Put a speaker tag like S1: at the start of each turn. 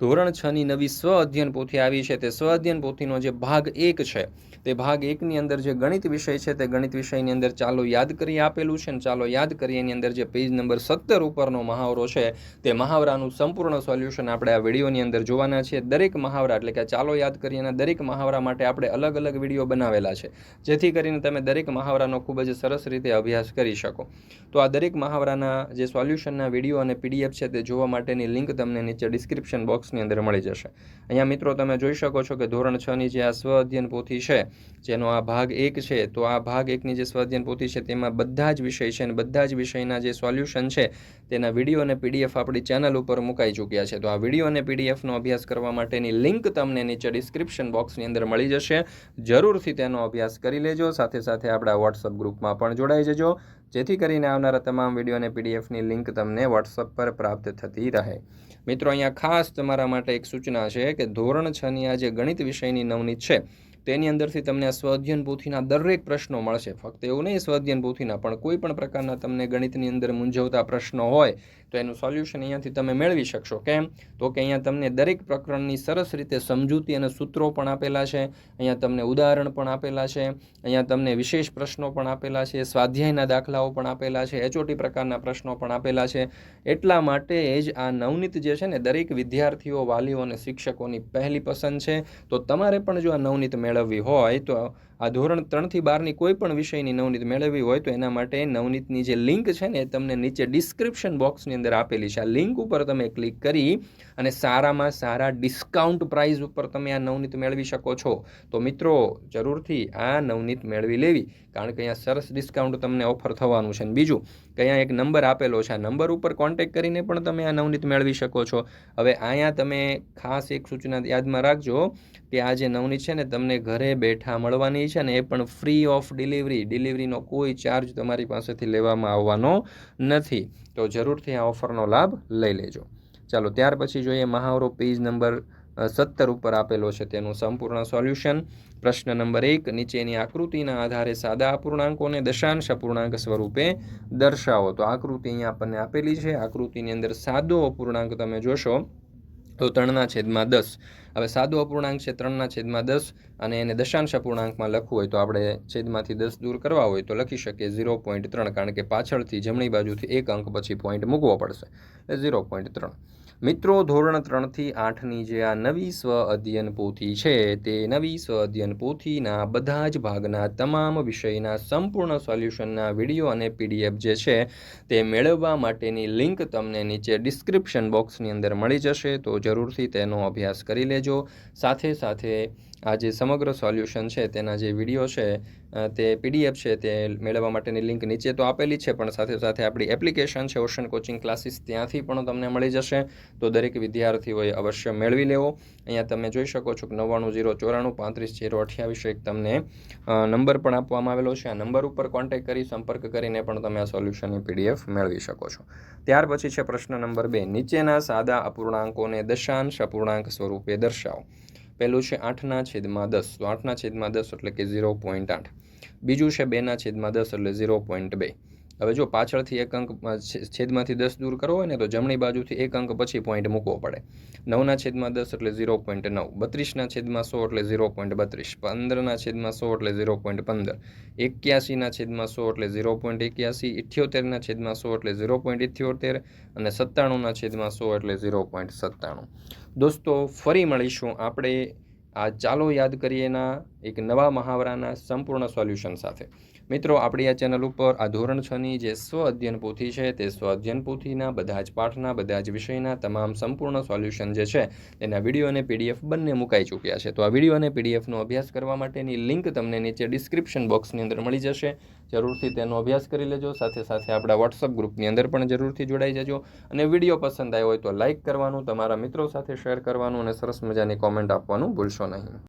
S1: ધોરણ છની નવી સ્વ અધ્યયન પોથી આવી છે. તે સ્વ અધ્યયન પોથીનો જે ભાગ એક છે, તે ભાગ એકની અંદર જે ગણિત વિષય છે, તે ગણિત વિષયની અંદર ચાલો યાદ કરી આપેલું છે ને ચાલો યાદ કરી એની અંદર જે પેજ નંબર સત્તર ઉપરનો મહાવરો છે, તે મહાવરાનું સંપૂર્ણ સોલ્યુશન આપણે આ વિડીયોની અંદર જોવાના છીએ. દરેક મહાવરા એટલે કે ચાલો યાદ કરી એના દરેક મહાવરા માટે આપણે અલગ અલગ વીડિયો બનાવેલા છે. જેથી કરીને તમે દરેક મહાવરાનો ખૂબ જ સરસ રીતે અભ્યાસ કરી શકો. તો આ દરેક મહાવરાના જે સોલ્યુશનના વીડિયો અને પીડીએફ છે, તે જોવા માટેની લિંક તમને નીચે ડિસ્ક્રિપ્શન બોક્સની અંદર મળી જશે. અહીંયા મિત્રો તમે જોઈ શકો છો કે ધોરણ છની જે આ સ્વ અધ્યયન પોથી છે, જેનો આ ભાગ એક છે, તો આ ભાગ એકની જે સ્વ અધ્યયન પોથી છે, તેમાં બધા જ વિષય છે અને બધા જ વિષયના જે સોલ્યુશન છે, તેના વીડિયો અને પીડીએફ આપણી ચેનલ ઉપર મુકાઈ ચૂક્યા છે. તો આ વીડિયો અને પીડીએફનો અભ્યાસ કરવા માટેની લિંક તમને નીચે ડિસ્ક્રિપ્શન બોક્સની અંદર મળી જશે. જરૂરથી તેનો અભ્યાસ કરી લેજો. સાથે સાથે આપણા વોટ્સઅપ ગ્રુપમાં પણ જોડાઈ જજો. જેથી કરીને આવનારા તમામ વીડિયો અને પીડીએફની લિંક તમને વોટ્સઅપ પર પ્રાપ્ત થતી રહે. મિત્રો, અહીંયા ખાસ તમારા માટે એક સૂચના છે કે ધોરણ છની આ જે ગણિત વિષયની નવનીત છે તેની અંદરથી તમને સ્વાધ્યન પોથીના દરેક પ્રશ્નો મળશે. ફક્ત એવું નહીં, સ્વાધ્યન પોથીના પણ કોઈ પણ પ્રકારના તમને ગણિતની અંદર મૂંઝવતા પ્રશ્નો હોય, તો એનું સોલ્યુશન અહીંયાથી તમે મેળવી શકશો. કેમ? તો કે અહીંયા તમને દરેક પ્રકરણની સરસ રીતે સમજૂતી અને સૂત્રો પણ આપેલા છે, અહીંયા તમને ઉદાહરણ પણ આપેલા છે, અહીંયા તમને વિશેષ પ્રશ્નો પણ આપેલા છે, સ્વાધ્યાયના દાખલાઓ પણ આપેલા છે, એચઓટી પ્રકારના પ્રશ્નો પણ આપેલા છે. એટલા માટે જ આ નવનીત જે છે ને, દરેક વિદ્યાર્થીઓ, વાલીઓ અને શિક્ષકોની પહેલી પસંદ છે. તો તમારે પણ જો આ નવનીત મેળવવી હોય તો આ ધોરણ ત્રણથી બારની કોઈ પણ વિષયની નવનીત મેળવવી હોય તો એના માટે નવનીતની જે લિંક છે ને એ તમને નીચે ડિસ્ક્રિપ્શન બોક્સની અંદર આપેલી છે. આ લિંક ઉપર તમે ક્લિક કરી અને સારામાં સારા ડિસ્કાઉન્ટ પ્રાઇઝ ઉપર તમે આ નવનીત મેળવી શકો છો. તો મિત્રો, જરૂરથી આ નવનીત મેળવી લેવી, કારણ કે અહીંયા સરસ ડિસ્કાઉન્ટ તમને ઓફર થવાનું છે. અને બીજું કે અહીંયા એક નંબર આપેલો છે. આ નંબર ઉપર કોન્ટેક કરીને પણ તમે આ નવનીત મેળવી શકો છો. હવે અહીંયા તમે ખાસ એક સૂચના યાદમાં રાખજો કે આ જે નવનીત છે ને, તમને ઘરે બેઠા મળવાની છે ને એ પણ ફ્રી ઓફ ડિલિવરી ડિલિવરીનો કોઈ ચાર્જ તમારી પાસેથી લેવામાં આવવાનો નથી. તો જરૂરથી આ ઓફરનો લાભ લઈ લેજો. ચાલો, ત્યાર પછી જોઈએ મહાવરો પેજ નંબર સત્તર ઉપર આપેલો છે તેનું સંપૂર્ણ સોલ્યુશન પ્રશ્ન નંબર એક નીચેની આકૃતિના આધારે સાદા અપૂર્ણાંકોને દશાંશ અપૂર્ણાંક સ્વરૂપે દર્શાવો. તો આકૃતિ અહીંયા આપણને આપેલી છે. આકૃતિની અંદર સાદો અપૂર્ણાંક તમે જોશો. તો ત્રણના છેદમાં દસ. હવે સાદો અપૂર્ણાંક છે ત્રણના છેદમાં દસ અને એને દશાંશ અપૂર્ણાંકમાં લખવું હોય તો આપણે છેદમાંથી દસ દૂર કરવા હોય તો લખી શકીએ ઝીરો પોઈન્ટ ત્રણ, કારણ કે પાછળથી જમણી બાજુથી એક અંક પછી પોઈન્ટ મૂકવો પડશે. એટલે ઝીરો પોઈન્ટ ત્રણ. મિત્રો, ધોરણ ત્રણથી આઠની જે આ નવી સ્વ અધ્યયન પોથી છે, તે નવી સ્વ અધ્યયન પોથીના બધા જ ભાગના તમામ વિષયના સંપૂર્ણ સોલ્યુશનના વીડિયો અને પીડીએફ જે છે, તે મેળવવા માટેની લિંક તમને નીચે ડિસ્ક્રિપ્શન બોક્સની અંદર મળી જશે, તો જરૂરથી તેનો અભ્યાસ કરી લેજો. સાથે સાથે આ જે સમગ્ર સોલ્યુશન છે, તેના જે વીડિયો છે તે પીડીએફ છે, તે મેળવવા માટેની લિંક નીચે તો આપેલી છે, પણ સાથે સાથે આપણી એપ્લિકેશન છે, ઓશન કોચિંગ ક્લાસીસ ત્યાંથી પણ તમને મળી જશે. તો દરેક વિદ્યાર્થીઓએ અવશ્ય મેળવી લેવો. અહીંયા તમે જોઈ શકો છો કે નવ્વાણું જીરો ચોરાણું પાંત્રીસ જીરો અઠ્યાવીસ એક તમને નંબર પણ આપવામાં આવેલો છે. આ નંબર ઉપર કોન્ટેક્ટ કરી, સંપર્ક કરીને પણ તમે આ સોલ્યુશનની પીડીએફ મેળવી શકો છો. ત્યાર પછી છે પ્રશ્ન નંબર બે. નીચેના સાદા અપૂર્ણાંકોને દશાંશ અપૂર્ણાંક સ્વરૂપે દર્શાવો. પહેલું છે આઠના છેદમાં દસ. તો આઠના છેદમાં દસ એટલે કે ઝીરો પોઈન્ટ આઠ. બીજું છે બેના છેદમાં દસ એટલે ઝીરો પોઈન્ટ બે. હવે જો પાછળથી એક અંક છેદમાંથી દસ દૂર કરવો હોય ને, તો જમણી બાજુથી એક અંક પછી પોઈન્ટ મૂકવો પડે. નવના છેદમાં દસ એટલે ઝીરો પોઈન્ટ નવ. બત્રીસના છેદમાં સો એટલે ઝીરો પોઈન્ટ બત્રીસ. પંદરના છેદમાં સો એટલે ઝીરો પોઈન્ટ પંદર. એક્યાસીના છેદમાં સો એટલે ઝીરો પોઈન્ટ એક્યાસી. ઇઠ્યોતેરના છેદમાં સો એટલે ઝીરો પોઈન્ટ ઇઠ્યોતેર. અને સત્તાણુંના છેદમાં સો એટલે ઝીરો પોઈન્ટ સત્તાણું. દોસ્તો, ફરી મળીશું આપણે. આ ચાલો યાદ કરીએના એક નવા મહાવરાના સંપૂર્ણ સોલ્યુશન સાથે. મિત્રો, આપણી આ ચેનલ ઉપર આ ધોરણ છની જે સ્વ અધ્યયન પોથી છે, તે સ્વ અધ્યયન પોથીના બધા જ પાઠના, બધા જ વિષયના તમામ સંપૂર્ણ સોલ્યુશન જે છે, તેના વીડિયો અને પીડીએફ બંને મુકાઈ ચૂક્યા છે. તો આ વીડિયો અને પીડીએફનો અભ્યાસ કરવા માટેની લિંક તમને નીચે ડિસ્ક્રિપ્શન બોક્સની અંદર મળી જશે. જરૂરથી તેનો અભ્યાસ કરી લેજો. સાથે સાથે આપણા વોટ્સઅપ ગ્રુપની અંદર પણ જરૂરથી જોડાઈ જજો. અને વીડિયો પસંદ આવ્યો હોય તો લાઇક કરવાનું, તમારા મિત્રો સાથે શેર કરવાનું અને સરસ મજાની કોમેન્ટ આપવાનું ભૂલશો નહીં.